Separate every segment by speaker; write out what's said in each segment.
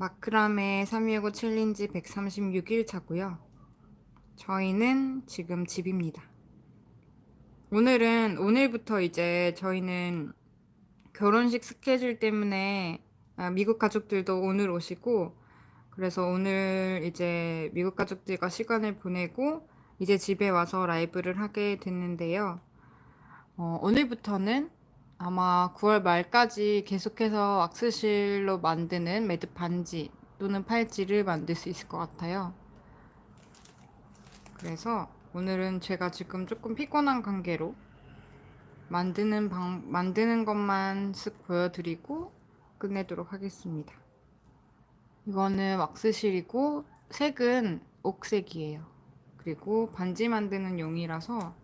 Speaker 1: 마크라메 365 챌린지 136일 차고요. 저희는 지금 집입니다. 오늘은 오늘부터 이제 저희는 결혼식 스케줄 때문에 아, 미국 가족들도 오늘 오시고 그래서 오늘 이제 미국 가족들과 시간을 보내고 이제 집에 와서 라이브를 하게 됐는데요. 어, 오늘부터는 아마 9월 말까지 계속해서 왁스실로 만드는 매듭 반지 또는 팔찌를 만들 수 있을 것 같아요. 그래서 오늘은 제가 지금 조금 피곤한 관계로 만드는 방, 만드는 것만 쓱 보여드리고 끝내도록 하겠습니다. 이거는 왁스실이고 색은 옥색이에요. 그리고 반지 만드는 용이라서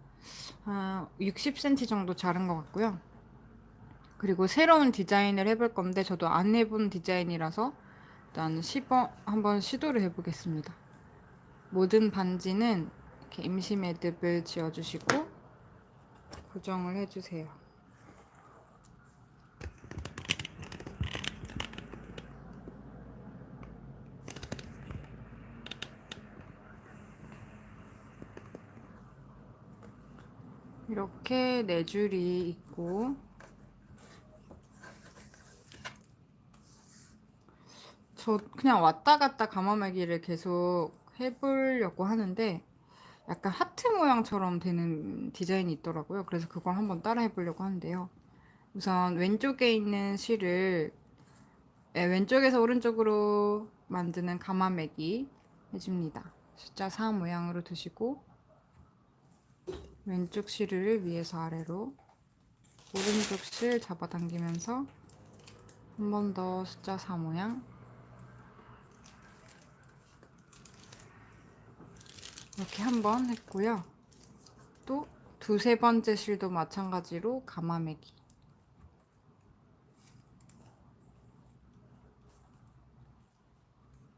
Speaker 1: 한 60cm 정도 자른 것 같고요. 그리고 새로운 디자인을 해볼 건데 저도 안 해본 디자인이라서 일단 시범 한번 시도를 해보겠습니다. 모든 반지는 이렇게 임시 매듭을 지어주시고 고정을 해주세요. 이렇게 네 줄이 있고 저 그냥 왔다 갔다 가마매기를 계속 해보려고 하는데 약간 하트 모양처럼 되는 디자인이 있더라고요. 그래서 그걸 한번 따라 해보려고 하는데요. 우선 왼쪽에 있는 실을 네, 왼쪽에서 오른쪽으로 만드는 가마매기 해줍니다. 숫자 4 모양으로 두시고 왼쪽 실을 위에서 아래로 오른쪽 실 잡아당기면서 한 번 더 숫자 4 모양 이렇게 한번 했고요. 또 두세 번째 실도 마찬가지로 가마매기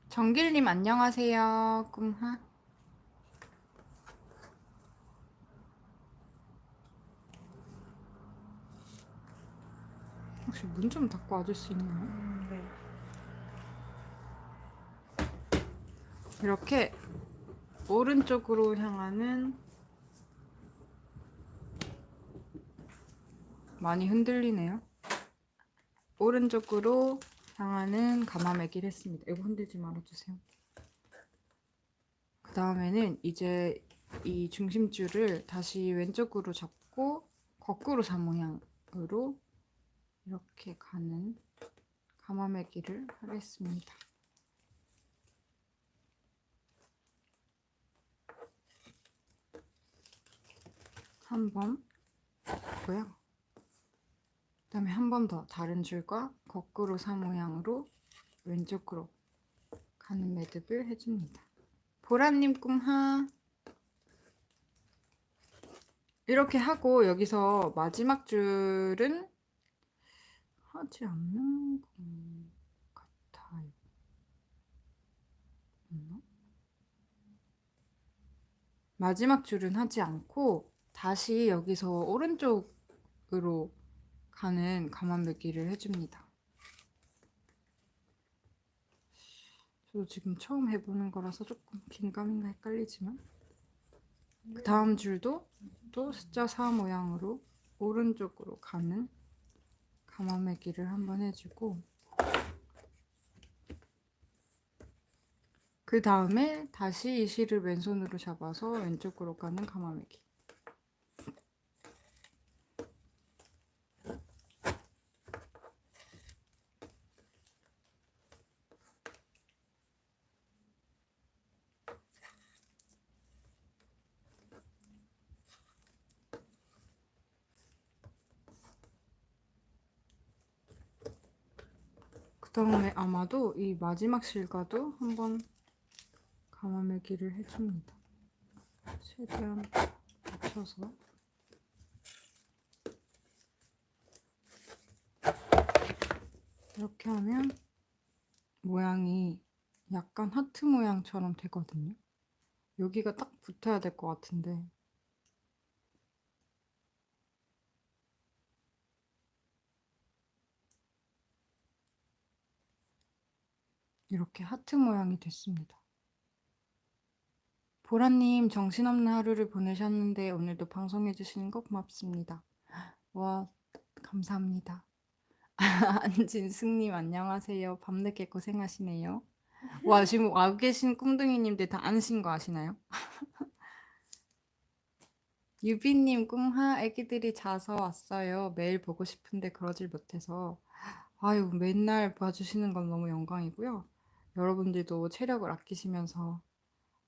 Speaker 1: 정길님 안녕하세요. 꿈하 혹시 문 좀 닫고 와줄 수 있나요?
Speaker 2: 네.
Speaker 1: 이렇게 오른쪽으로 향하는 많이 흔들리네요. 오른쪽으로 향하는 가마매기를 했습니다. 이거 흔들지 말아주세요. 그 다음에는 이제 이 중심줄을 다시 왼쪽으로 잡고 거꾸로 사모양으로 이렇게 가는 가마매기를 하겠습니다. 한번 했고요. 그 다음에 한 번 더 다른 줄과 거꾸로 사모양으로 왼쪽으로 가는 매듭을 해줍니다. 보라님 꿈하 이렇게 하고 여기서 마지막 줄은 하지 않는 것 같아요. 마지막 줄은 하지 않고 다시 여기서 오른쪽으로 가는 가만매기를 해줍니다. 저도 지금 처음 해보는 거라서 조금 긴가민가 헷갈리지만 그 다음 줄도 또 숫자 4 모양으로 오른쪽으로 가는 가마매기를 한번 해주고 그 다음에 다시 이 실을 왼손으로 잡아서 왼쪽으로 가는 가마매기 그 다음에 아마도 이 마지막 실과도 한번 가마매기를 해줍니다. 최대한 맞춰서 이렇게 하면 모양이 약간 하트 모양처럼 되거든요. 여기가 딱 붙어야 될 것 같은데 이렇게 하트 모양이 됐습니다. 보라님 정신없는 하루를 보내셨는데 오늘도 방송해 주시는 거 고맙습니다. 와 감사합니다. 안진승님 안녕하세요. 밤늦게 고생하시네요. 와 지금 와 계신 꿈둥이님들 다 안신 거 아시나요? 유비님 꿈하 애기들이 자서 왔어요. 매일 보고 싶은데 그러질 못해서 아유 맨날 봐주시는 건 너무 영광이고요. 여러분들도 체력을 아끼시면서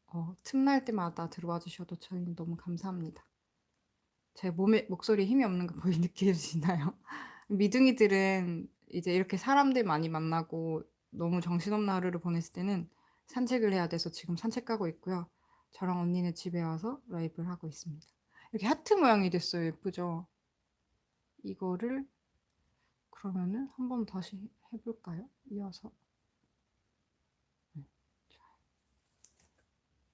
Speaker 1: 어, 틈날 때마다 들어와 주셔도 저희는 너무 감사합니다. 제 몸에 목소리에 힘이 없는 거 거의 느껴지시나요? 미둥이들은 이제 이렇게 사람들 많이 만나고 너무 정신없는 하루를 보냈을 때는 산책을 해야 돼서 지금 산책 가고 있고요. 저랑 언니는 집에 와서 라이브를 하고 있습니다. 이렇게 하트 모양이 됐어요. 예쁘죠? 이거를 그러면은 한번 다시 해볼까요? 이어서. 네, 좋아요.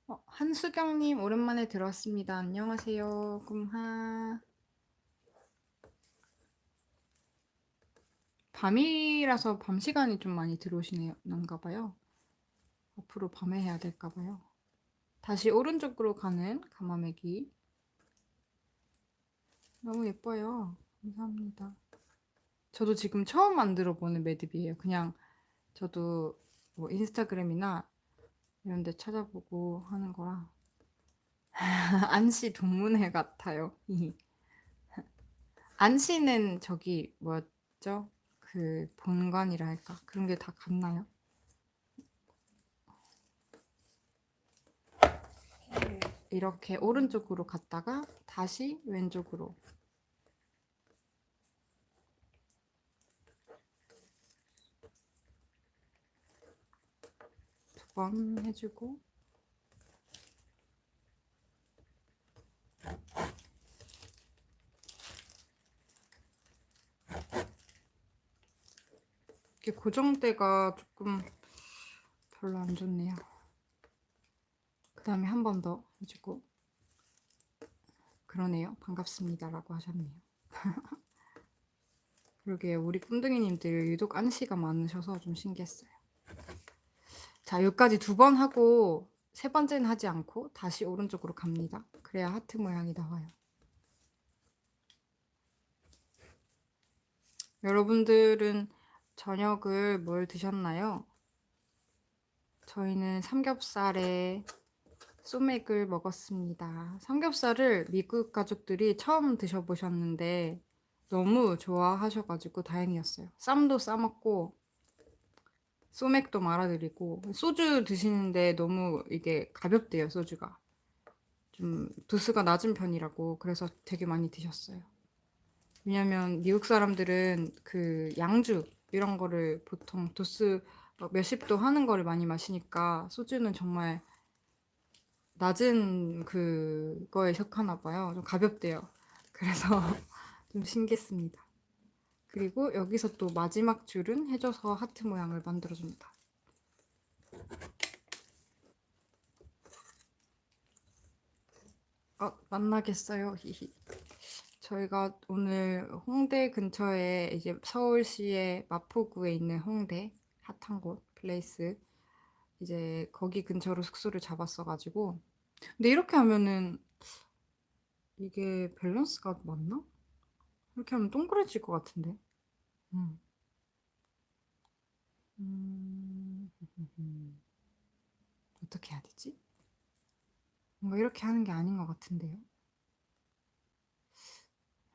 Speaker 1: 어, 한수경님 오랜만에 들었습니다. 안녕하세요. 꿈하. 밤이라서 밤 시간이 좀 많이 들어오시는가 봐요. 앞으로 밤에 해야 될까 봐요. 다시 오른쪽으로 가는 가마매기. 너무 예뻐요. 감사합니다. 저도 지금 처음 만들어 보는 매듭이에요. 그냥 저도 뭐 인스타그램이나 이런 데 찾아보고 하는 거라. 안씨 동문회 같아요. 안씨는 저기 뭐였죠? 그 본관이라 할까? 그런 게 다 같나요? 이렇게 오른쪽으로 갔다가 다시 왼쪽으로 두번 해주고 이게 고정대가 조금 별로 안 좋네요. 그 다음에 한 번 더 해주고 그러네요. 반갑습니다 라고 하셨네요. 그러게 우리 꿈둥이님들 유독 안씨가 많으셔서 좀 신기했어요. 자, 여기까지 두 번 하고 세 번째는 하지 않고 다시 오른쪽으로 갑니다. 그래야 하트 모양이 나와요. 여러분들은 저녁을 뭘 드셨나요? 저희는 삼겹살에 소맥을 먹었습니다. 삼겹살을 미국 가족들이 처음 드셔보셨는데 너무 좋아하셔가지고 다행이었어요. 쌈도 싸먹고 소맥도 말아드리고 소주 드시는데 너무 이게 가볍대요 소주가 좀 도수가 낮은 편이라고 그래서 되게 많이 드셨어요. 왜냐면 미국 사람들은 그 양주 이런 거를 보통 도수 몇십 도 하는 거를 많이 마시니까 소주는 정말 낮은 그거에 속하나 봐요. 좀 가볍대요. 그래서 좀 신기했습니다. 그리고 여기서 또 마지막 줄은 해줘서 하트 모양을 만들어줍니다. 어, 만나겠어요. 저희가 오늘 홍대 근처에 이제 서울시의 마포구에 있는 홍대 핫한 곳 플레이스 이제 거기 근처로 숙소를 잡았어가지고 근데 이렇게 하면은 이게 밸런스가 맞나? 이렇게 하면 동그래질 것 같은데 음. 음... 어떻게 해야 되지? 뭔가 이렇게 하는 게 아닌 것 같은데요?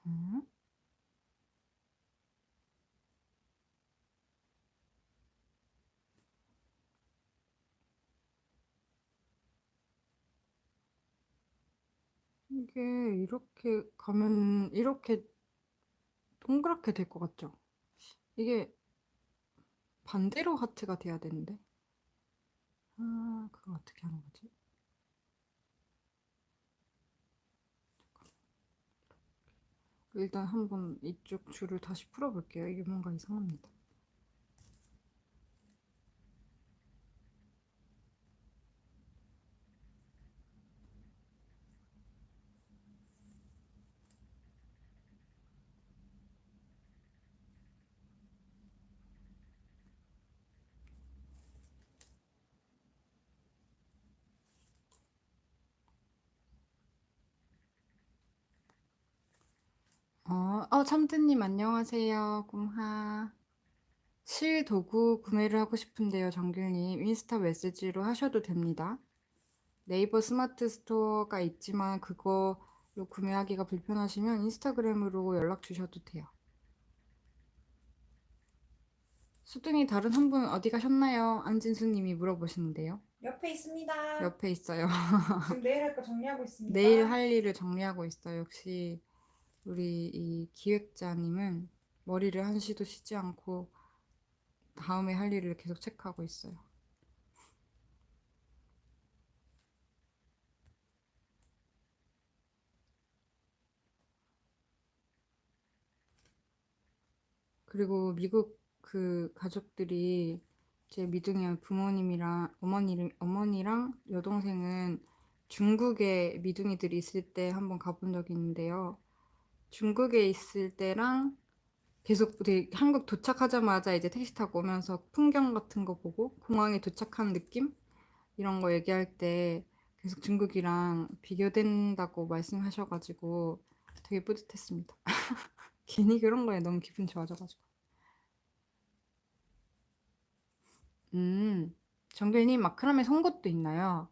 Speaker 1: 음? 이게 이렇게 가면 이렇게 동그랗게 될 것 같죠? 이게 반대로 하트가 돼야 되는데 아 그거 어떻게 하는 거지? 일단 한번 이쪽 줄을 다시 풀어볼게요. 이게 뭔가 이상합니다. 어, 어, 참트님 안녕하세요. 꿈하. 실 도구 구매를 하고 싶은데요, 정길님. 인스타 메시지로 하셔도 됩니다. 네이버 스마트 스토어가 있지만 그거로 구매하기가 불편하시면 인스타그램으로 연락 주셔도 돼요. 수둥이 다른 한 분 어디 가셨나요? 안진수님이 물어보시는데요.
Speaker 2: 옆에 있습니다.
Speaker 1: 옆에 있어요.
Speaker 2: 지금 내일 할 거 정리하고 있습니다.
Speaker 1: 내일 할 일을 정리하고 있어요. 역시 우리 이 기획자님은 머리를 한시도 쉬지 않고 다음에 할 일을 계속 체크하고 있어요. 그리고 미국 그 가족들이 제 미둥이 부모님이랑 어머니 어머니랑 여동생은 중국에 미둥이들이 있을 때 한번 가본 적이 있는데요. 중국에 있을 때랑 계속 되게 한국 도착하자마자 이제 택시 타고 오면서 풍경 같은 거 보고 공항에 도착한 느낌 이런 거 얘기할 때 계속 중국이랑 비교된다고 말씀하셔가지고 되게 뿌듯했습니다. 괜히 그런 거에 너무 기분 좋아져가지고. 음, 정글님 마크라메 송곳도 있나요?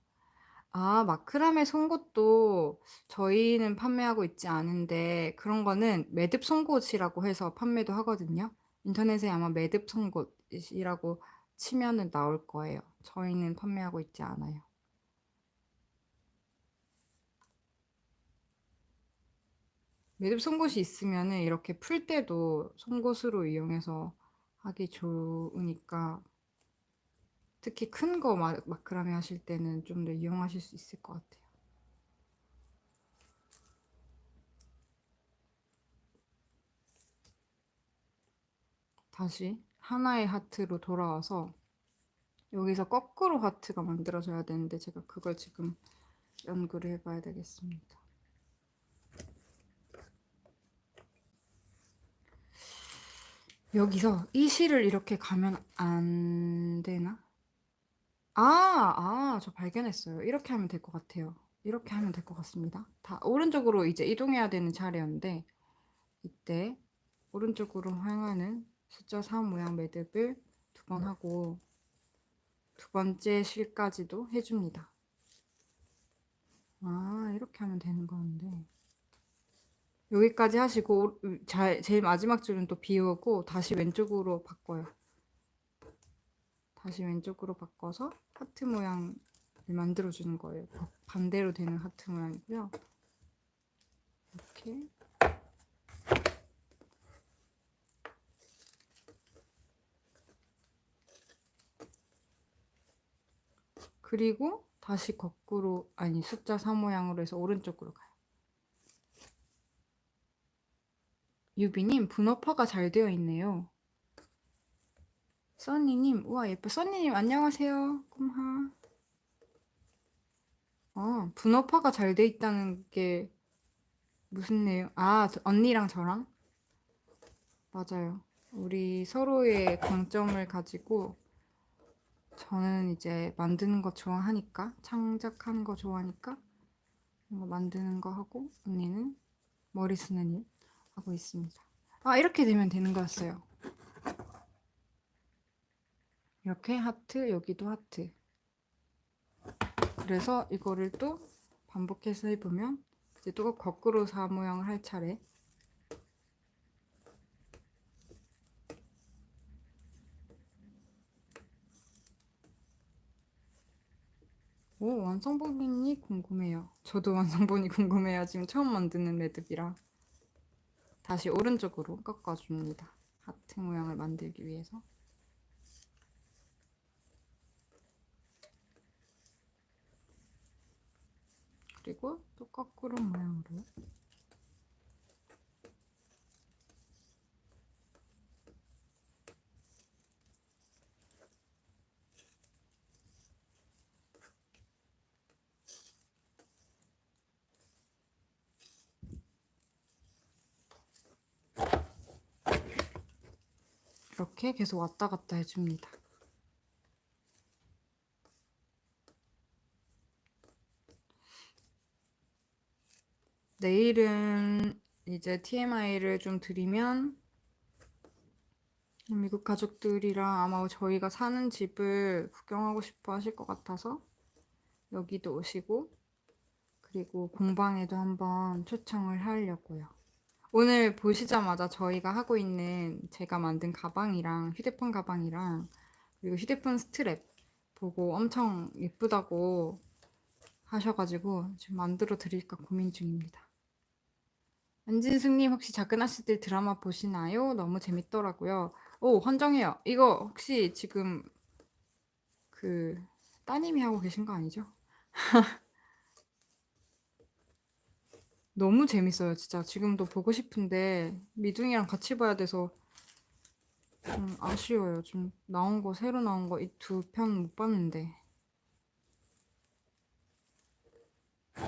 Speaker 1: 아, 마크라메 송곳도 저희는 판매하고 있지 않은데 그런 거는 매듭 송곳이라고 해서 판매도 하거든요. 인터넷에 아마 매듭 송곳이라고 치면은 나올 거예요. 저희는 판매하고 있지 않아요. 매듭 송곳이 있으면은 이렇게 풀 때도 송곳으로 이용해서 하기 좋으니까 특히 큰 거 마크라메 하실 때는 좀 더 이용하실 수 있을 것 같아요. 다시 하나의 하트로 돌아와서 여기서 거꾸로 하트가 만들어져야 되는데 제가 그걸 지금 연구를 해봐야 되겠습니다. 여기서 이 실을 이렇게 가면 안 되나? 아, 아, 저 발견했어요. 이렇게 하면 될 것 같아요. 이렇게 하면 될 것 같습니다. 다 오른쪽으로 이제 이동해야 되는 차례였는데 이때 오른쪽으로 향하는 숫자 3 모양 매듭을 두 번 하고 두 번째 실까지도 해줍니다. 아, 이렇게 하면 되는 건데 여기까지 하시고 자, 제일 마지막 줄은 또 비우고 다시 왼쪽으로 바꿔요. 다시 왼쪽으로 바꿔서 하트 모양을 만들어 주는 거예요. 반대로 되는 하트 모양이고요. 이렇게 그리고 다시 거꾸로 아니 숫자 4 모양으로 해서 오른쪽으로 가요. 유비님 분업화가 잘 되어 있네요. 써니님 우와 예뻐. 써니님 안녕하세요. 꿈하. 어 분업화가 잘 돼 있다는 게 무슨 내용 아 저, 언니랑 저랑? 맞아요. 우리 서로의 강점을 가지고 저는 이제 만드는 거 좋아하니까 창작하는 거 좋아하니까 뭔가 만드는 거 하고 언니는 머리 쓰는 일 하고 있습니다. 아 이렇게 되면 되는 거였어요 이렇게 하트, 여기도 하트. 그래서 이거를 또 반복해서 해보면 이제 또 거꾸로 사 모양을 할 차례. 오, 완성본이 궁금해요. 저도 완성본이 궁금해요. 지금 처음 만드는 매듭이라. 다시 오른쪽으로 꺾어줍니다. 하트 모양을 만들기 위해서. 그리고 또 거꾸로 모양으로 이렇게 계속 왔다 갔다 해줍니다. 내일은 이제 TMI를 좀 드리면 미국 가족들이랑 아마 저희가 사는 집을 구경하고 싶어 하실 것 같아서 여기도 오시고 그리고 공방에도 한번 초청을 하려고요. 오늘 보시자마자 저희가 하고 있는 제가 만든 가방이랑 휴대폰 가방이랑 그리고 휴대폰 스트랩 보고 엄청 예쁘다고 하셔가지고 지금 만들어 드릴까 고민 중입니다. 안진숙님 혹시 작은 아씨들 드라마 보시나요? 너무 재밌더라고요. 오 헌정해요. 이거 혹시 지금 그 따님이 하고 계신 거 아니죠? 너무 재밌어요, 진짜. 지금도 보고 싶은데 미둥이랑 같이 봐야 돼서 좀 아쉬워요. 좀 나온 거 새로 나온 거 이 두 편 못 봤는데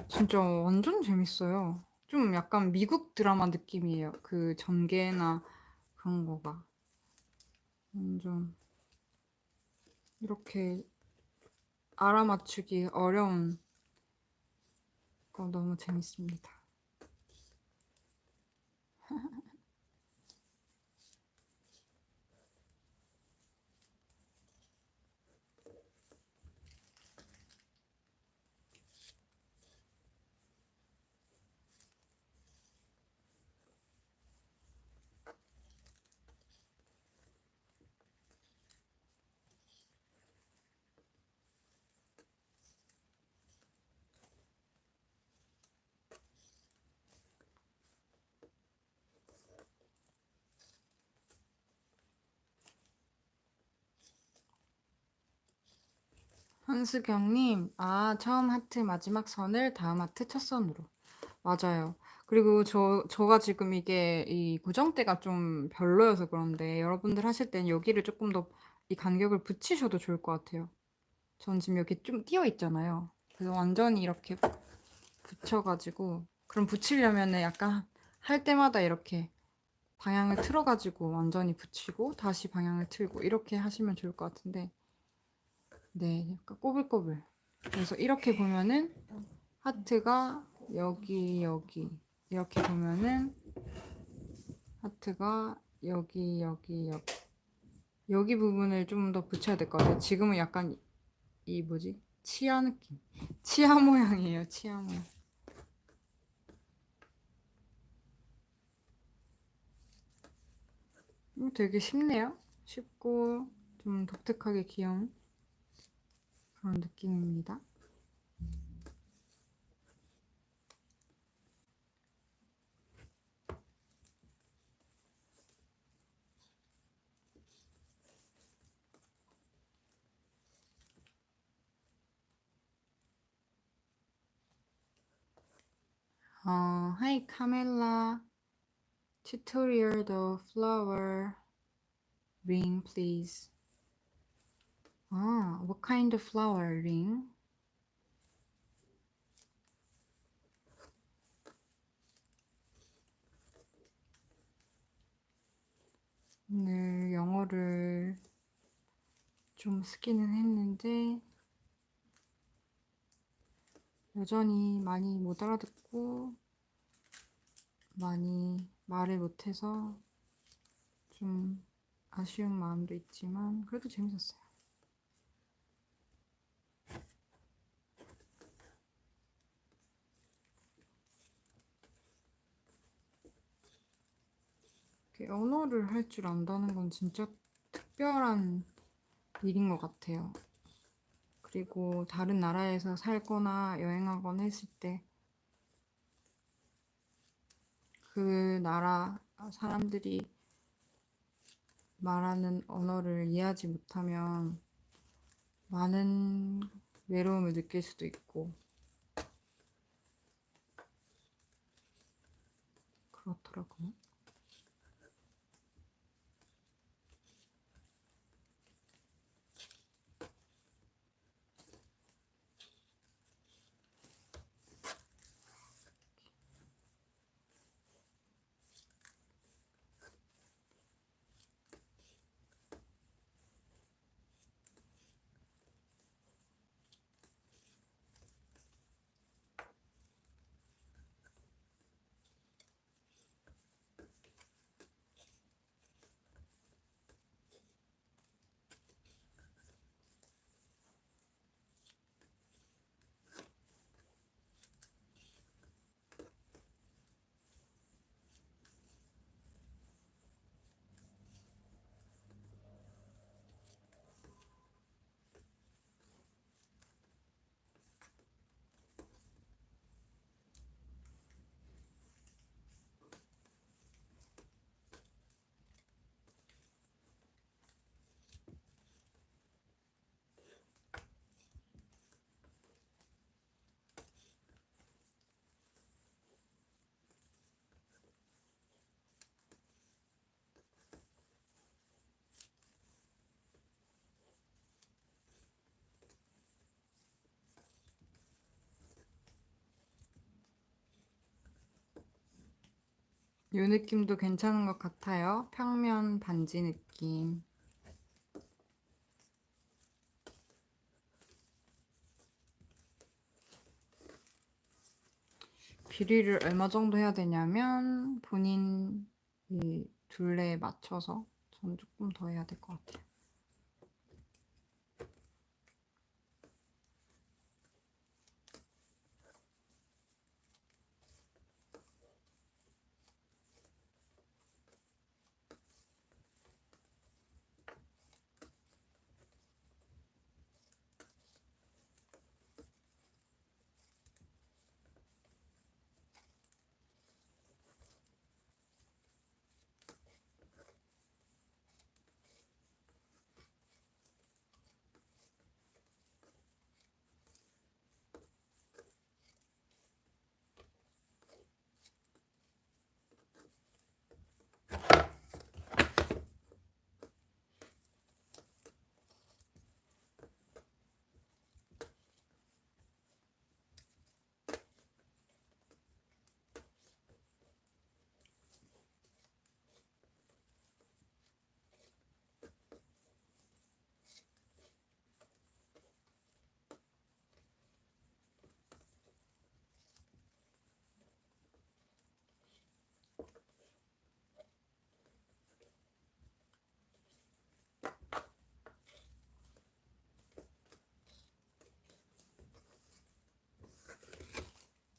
Speaker 1: 진짜 완전 재밌어요. 좀 약간 미국 드라마 느낌이에요. 그 전개나 그런 거가 완전 이렇게 알아맞추기 어려운 거 너무 재밌습니다. 한수경님, 아, 처음 하트 마지막 선을 다음 하트 첫 선으로. 맞아요. 그리고 저, 저가 지금 이게 이 고정대가 좀 별로여서 그런데 여러분들 하실 땐 여기를 조금 더 이 간격을 붙이셔도 좋을 것 같아요. 전 지금 여기 좀 띄어 있잖아요. 그래서 완전히 이렇게 붙여가지고, 그럼 붙이려면은 약간 할 때마다 이렇게 방향을 틀어가지고 완전히 붙이고 다시 방향을 틀고 이렇게 하시면 좋을 것 같은데, 네, 약간 꼬불꼬불. 그래서 이렇게 보면은 하트가 여기, 여기. 이렇게 보면은 하트가 여기, 여기, 여기. 여기 부분을 좀 더 붙여야 될 것 같아요. 지금은 약간 이 뭐지? 치아 느낌. 치아 모양이에요, 치아 모양. 음, 되게 쉽네요. 쉽고 좀 독특하게 귀여운. 그런 느낌입니다. 어, hi Camilla. Tutorial the flower ring, please. Ah, what kind of flower ring? 오늘 영어를 좀 쓰기는 했는데 여전히 많이 못 알아듣고 많이 말을 못해서 좀 아쉬운 마음도 있지만 그래도 재밌었어요. 언어를 할 줄 안다는 건 진짜 특별한 일인 것 같아요. 그리고 다른 나라에서 살거나 여행하거나 했을 때 그 나라 사람들이 말하는 언어를 이해하지 못하면 많은 외로움을 느낄 수도 있고 그렇더라고요. 이 느낌도 괜찮은 것 같아요. 평면 반지 느낌. 길이를 얼마 정도 해야 되냐면 본인 이 둘레에 맞춰서 전 조금 더 해야 될 것 같아요.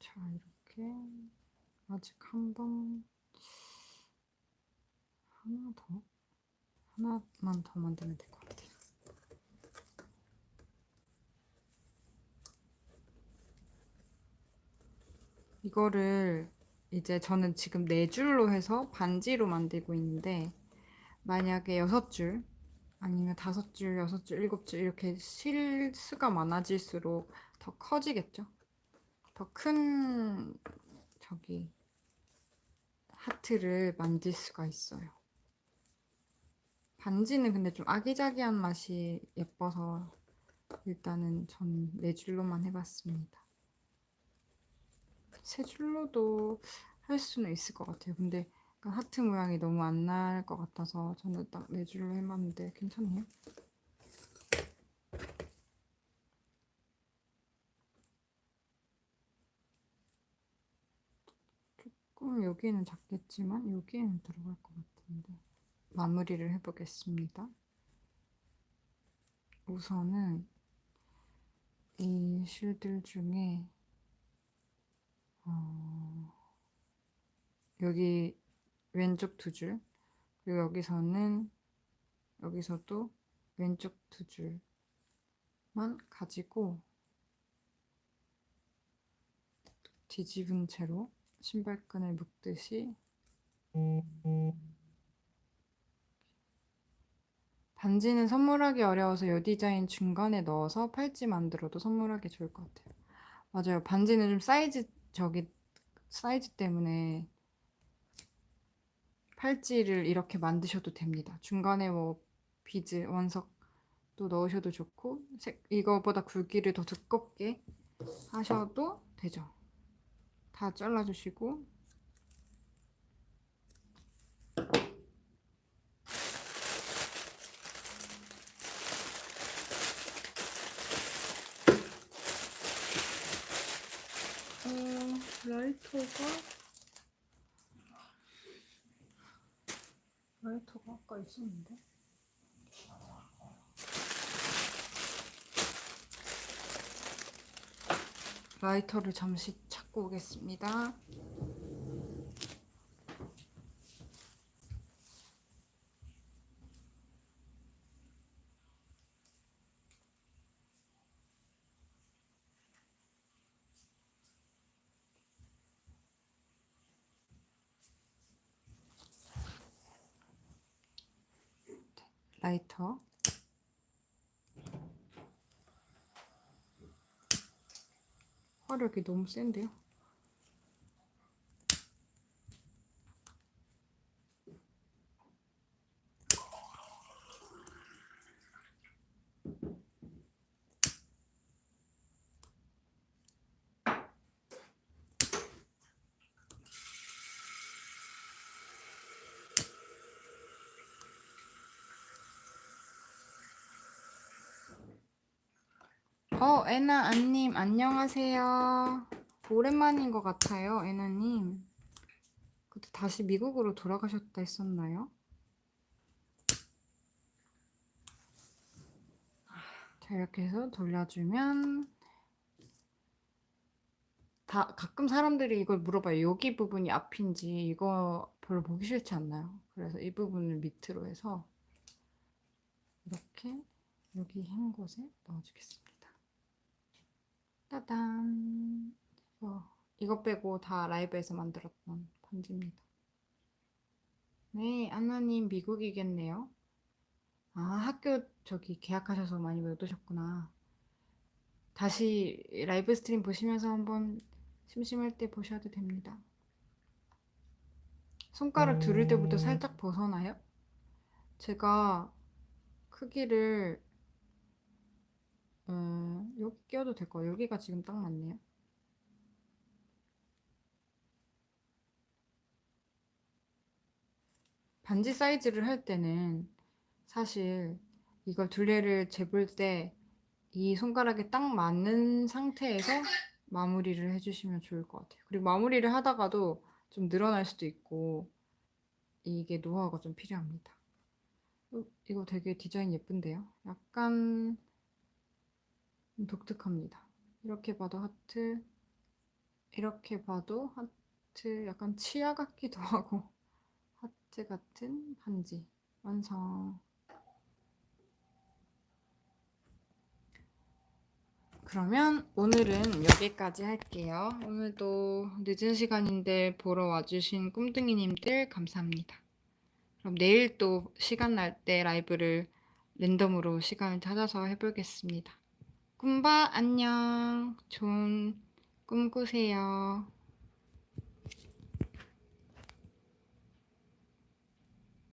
Speaker 1: 자, 이렇 게 아직 한 번 하나 더 하나만 더 만들면 될 것 같아요. 이거를 이제 저는 지금 네 줄로 해서 반지로 만들고 있는데 만약에 여섯 줄 아니면 다섯 줄, 여섯 줄, 일곱 줄 이렇게 실 수가 많아질수록 더 커지겠죠? 더 큰 저기 하트를 만들 수가 있어요. 반지는 근데 좀 아기자기한 맛이 예뻐서 일단은 전 네 줄로만 해봤습니다. 세 줄로도 할 수는 있을 것 같아요. 근데 그 하트 모양이 너무 안 날 것 같아서 저는 딱 네 줄로 해봤는데 괜찮네요. 여기는 작겠지만 여기에는 들어갈 것 같은데 마무리를 해보겠습니다. 우선은 이 실들 중에 어, 여기 왼쪽 두 줄, 그리고 여기서는 여기서도 왼쪽 두 줄만 가지고 뒤집은 채로 신발끈을 묶듯이 반지는 선물하기 어려워서 요 디자인 중간에 넣어서 팔찌 만들어도 선물하기 좋을 것 같아요. 맞아요. 반지는 좀 사이즈 저기 사이즈 때문에 팔찌를 이렇게 만드셔도 됩니다. 중간에 뭐 비즈 원석도 넣으셔도 좋고 색, 이거보다 굵기를 더 두껍게 하셔도 되죠. 다 잘라주시고. 어, 라이터가 라이터가 아까 있었는데? 라이터를 잠시 찾고 오겠습니다. 라이터 화력이 너무 센데요? 어, 애나 안님 안녕하세요. 오랜만인 것 같아요, 애나님. 그때 다시 미국으로 돌아가셨다 했었나요? 자, 이렇게 해서 돌려주면 다 가끔 사람들이 이걸 물어봐요. 여기 부분이 앞인지 이거 별로 보기 싫지 않나요? 그래서 이 부분을 밑으로 해서 이렇게 여기 한 곳에 넣어주겠습니다. 따단. 이거, 이거 빼고 다 라이브에서 만들었던 반지입니다. 네, 안나님 미국이겠네요. 아, 학교 저기 계약하셔서 많이 못 오셨구나. 다시 라이브 스트림 보시면서 한번 심심할 때 보셔도 됩니다. 손가락 두를 때부터 살짝 벗어나요? 제가 크기를 어, 여기 끼워도 될 거예요. 여기가 지금 딱 맞네요. 반지 사이즈를 할 때는 사실 이걸 둘레를 재볼 때 이 손가락에 딱 맞는 상태에서 마무리를 해주시면 좋을 것 같아요. 그리고 마무리를 하다가도 좀 늘어날 수도 있고 이게 노하우가 좀 필요합니다. 어, 이거 되게 디자인 예쁜데요? 약간 독특합니다. 이렇게 봐도 하트, 이렇게 봐도 하트, 약간 치아 같기도 하고 하트 같은 반지 완성. 그러면 오늘은 여기까지 할게요. 오늘도 늦은 시간인데 보러 와주신 꿈둥이님들 감사합니다. 그럼 내일 또 시간 날 때 라이브를 랜덤으로 시간을 찾아서 해보겠습니다. 꿈바 안녕. 좋은 꿈 꾸세요.